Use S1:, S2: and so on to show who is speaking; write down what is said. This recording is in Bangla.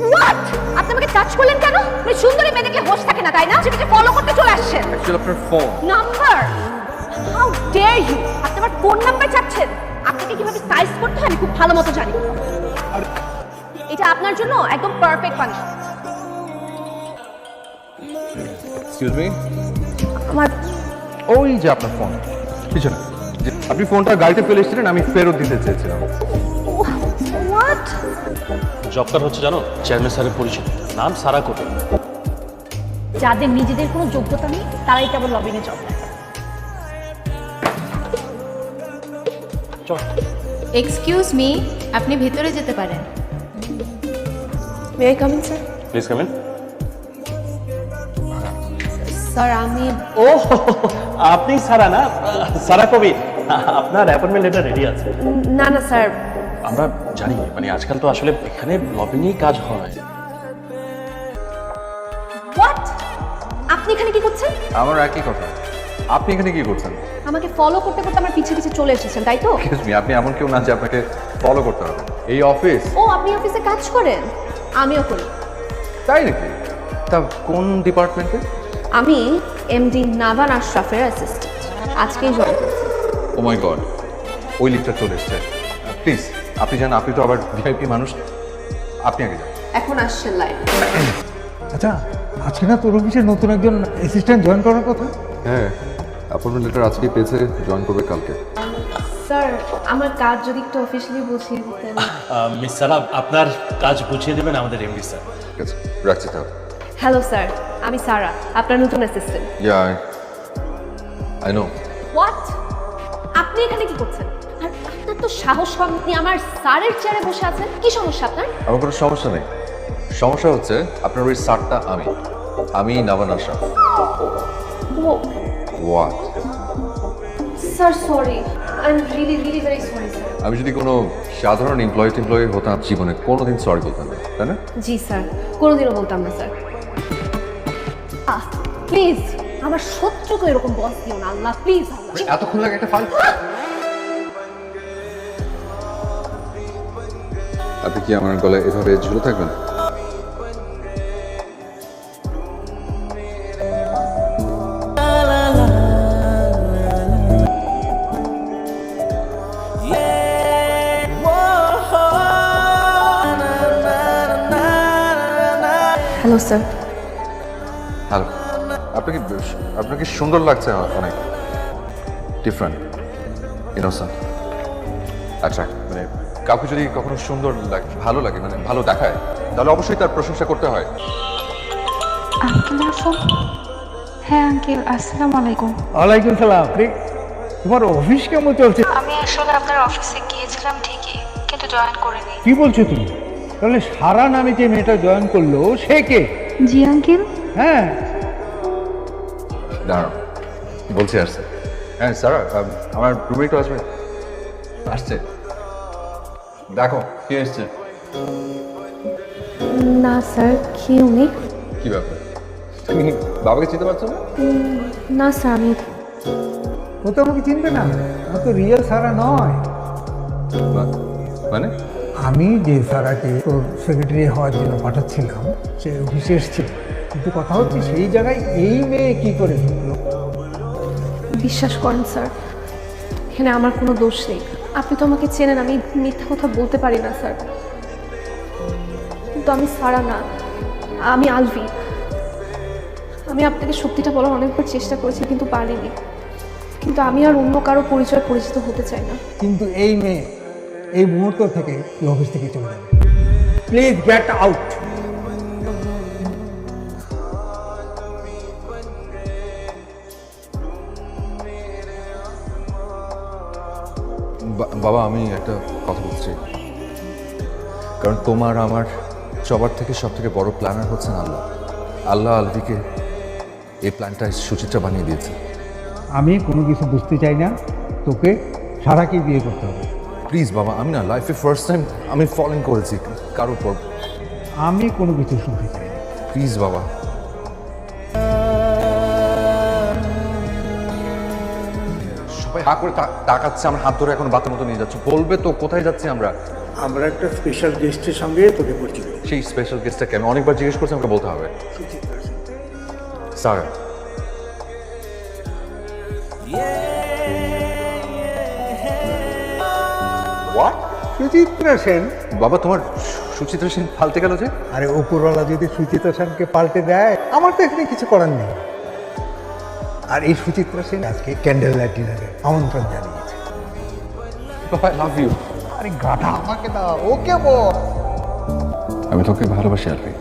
S1: হোয়াট আপনি আমাকে টাচ করলেন কেন? আপনি সুন্দরী মেয়ে দেখলে হোশ থাকে না তাই না? সেটাকে ফলো করতে চলে আসছেন
S2: অ্যাকচুয়ালি আপনার phone
S1: number how dare you আপনি আমার ফোন নাম্বার চাচ্ছেন? আপনাকে কীভাবে সাইজ করতে হয় আমি খুব ভালো মতো জানি। এটা আপনার জন্য একদম পারফেক্ট পানিশমেন্ট
S2: এক্সকিউজ মি
S1: আমার
S2: ওই যে আপনার ফোন পিছনে। যে আপনি ফোনটা গাড়িতে ফেলে এসেছিলেন আমি ফেরত দিতে চেয়েছিলাম।
S1: হোয়াট
S3: জব কার্ড হচ্ছে জানো চেয়ারম্যান স্যারের পরিচিত। নাম সারা কোটে।
S1: যাদের নিজেদের কোনো যোগ্যতা নেই তারাই কেবল লবিংয়ে জব
S4: এক্সকিউজ মি আপনি ভেতরে যেতে পারেন।
S1: May I coming sir
S3: please come in
S4: sir আমি
S3: ও আপনি সারা না সারা কবি। আপনার অ্যাপয়েন্টমেন্ট লেটার রেডি আছে?
S1: না না স্যার।
S3: আমরা জানি মানে আজকাল তো আসলে এখানে লবিংয়েই কাজ হয়।
S1: হোয়াট আপনি এখানে কি করছেন?
S2: আমার একই কথা। আপনি এখানে কি করছেন?
S1: আমাকে ফলো করতে করতে আমার পিছে পিছে চলে এসেছেন তাই তো?
S2: এক্সকিউজ মি আপনি এমন কেউ না যে আপনাকে ফলো করতে হবে। এই অফিস
S1: ও আপনি অফিসে কাজ করেন? আমিও করি।
S2: তাই নাকি? তা কোন ডিপার্টমেন্টে
S1: আমি এমডি নাভান আশরাফের অ্যাসিস্ট্যান্ট আজকেই জয়েন করেছি।
S2: ও মাই গড ওই লিফটটা চলে এসছে। প্লিজ আপনি জানেন আপনি তো আবার ভিআইপি মানুষ। আপনি আগে যান।
S1: এখন আসছেন লাইভ
S5: আচ্ছা আজকে না তোর অফিসে নতুন একজন অ্যাসিস্ট্যান্ট জয়েন করার কথা?
S2: হ্যাঁ অ্যাপয়েন্টমেন্ট লেটার আজকে পেয়েছে জয়েন করবে কালকে।
S1: স্যার আমার কাজ যদি একটু অফিসিয়ালি বুঝিয়ে দিতেন।
S3: মিস সালাম আপনার কাজ বুঝিয়ে দেবেন আমাদের এমডি স্যার।
S2: ঠিক আছে রাখছি তাহলে।
S1: হ্যালো স্যার আমি সারা আপনার নতুন assistant
S2: yeah I know
S1: what আপনি এখানে কি করছেন? আর আপনার তো সাহস কম আপনি আমার স্যারের চেয়ারে বসে আছেন। কি সমস্যা আপনার?
S2: আমার কোনো সমস্যা নেই। সমস্যা হচ্ছে আপনার ওই সারটা আমি। আমি Naban Ashraf. What
S1: sir sorry I am really really very sorry sir
S2: আমি যদি কোনো সাধারণ এমপ্লয়ি টেমপ্লয়ি হতাম জীবনে কোনোদিন সরি বলতাম না তাই না?
S1: জি স্যার কোনোদিনও বলতাম না স্যার প্লিজ আমার শত্রুকে এরকম বস দিও না আল্লাহ প্লিজ আল্লাহ।
S2: এতক্ষণ লাগে একটা ফাইল আপনি কি আমার গলায় এভাবে ঝুলে থাকবেন?
S1: হ্যালো স্যার
S2: হ্যালো আপনাকে আপনাকে সুন্দর লাগছে অনেক? ডিফারেন্ট ইনোসেন্ট আচ্ছা মানে কাউকে যদি কখনো সুন্দর লাগে ভালো লাগে মানে ভালো দেখায় তাহলে অবশ্যই তার প্রশংসা করতে হয়।
S6: হ্যাঁ আঙ্কেল আসসালামু আলাইকুম।
S5: ওয়ালাইকুম সালাম। রে, তোমার অফিস কেমন চলছে?
S6: আমি আসলে আপনার অফিসে গিয়েছিলাম ঠিকই কিন্তু জয়েন করিনি।
S5: কি বলছো তুমি? তাহলে সারা নামে যে মেয়েটা জয়েন করল সে কে?
S6: জি আঙ্কেল।
S5: হ্যাঁ
S2: দাঁড়াও। বলছি আসছে হ্যাঁ স্যার আমার রুমে একটু আসবে। আসছে। দেখো কে এসছে?
S1: না স্যার কি উনি?
S2: কি ব্যাপার? তুমি বাবাকে চিনতে পারছ না?
S1: না স্যার আমি
S5: ও তো আমাকে চিনবে না। ও তো রিয়েল সারা নয়।
S2: মানে?
S5: আমি যে সারাকে তোর সেক্রেটারি হওয়ার জন্য পাঠাচ্ছিলাম সে অফিসে এসেছিল। কিন্তু কথা হচ্ছে সেই জায়গায় এই মেয়ে কি করে ঢুকলো?
S1: বিশ্বাস করেন স্যার। এখানে আমার কোনো দোষ নেই। আপনি তো আমাকে চেনেন আমি মিথ্যা কথা বলতে পারি না স্যার। কিন্তু আমি সারা না আমি আলভি। আমি আপনাকে সত্যিটা বলার অনেকবার চেষ্টা করেছি কিন্তু পারিনি। কিন্তু আমি আর অন্য কারও পরিচয় পরিচিত হতে চাই না।
S5: কিন্তু এই মেয়ে এই মুহূর্ত থেকে এই অফিস থেকে চলে যাবে। প্লিজ গেট আউট
S2: বাবা আমি একটা কথা বলছি। কারণ তোমার আমার সবার থেকে সব থেকে বড় প্ল্যানার হচ্ছেন আল্লাহ। আল্লাহ আলভিকে এই প্ল্যানটা সুচিত্রা বানিয়ে দিয়েছে।
S5: আমি কোনো কিছু বুঝতে চাই না তোকে সারাকে বিয়ে করতে হবে।
S2: প্লিজ বাবা আমি না লাইফে ফার্স্ট টাইম আমি ফলেন করেছি কারোর পর
S5: আমি কোনো কিছু শুনতে চাই
S2: প্লিজ বাবা সবাই হা করে তাকাচ্ছে আমার হাত ধরে এখন বাতের মতো নিয়ে যাচ্ছে। বলবে তো কোথায় যাচ্ছি আমরা?
S5: আমরা একটা স্পেশাল গেস্টের সঙ্গে তোকে পরিচিত
S2: সেই স্পেশাল গেস্টটাকে আমি অনেকবার জিজ্ঞেস করছি আমাকে বলতে হবে। Sir what
S5: Suchitra Sen.
S2: বাবা তোমার সুচিত্রা সেন পাল্টে গেল যে?
S5: আরে উপরওয়ালা যদি সুচিত্রা সেনকে পাল্টে দেয় আমার তো এখানে কিছু করার নেই। আর এই সুচিত্রা সেন আজকে ক্যান্ডেল লাইট ডিনারে আমন্ত্রণ জানিয়েছে।
S2: বাবা আই লাভ ইউ
S5: আরে গাটা আমাকে দাও ওকে বল
S2: আমি তোকে ভালোবাসি আরবি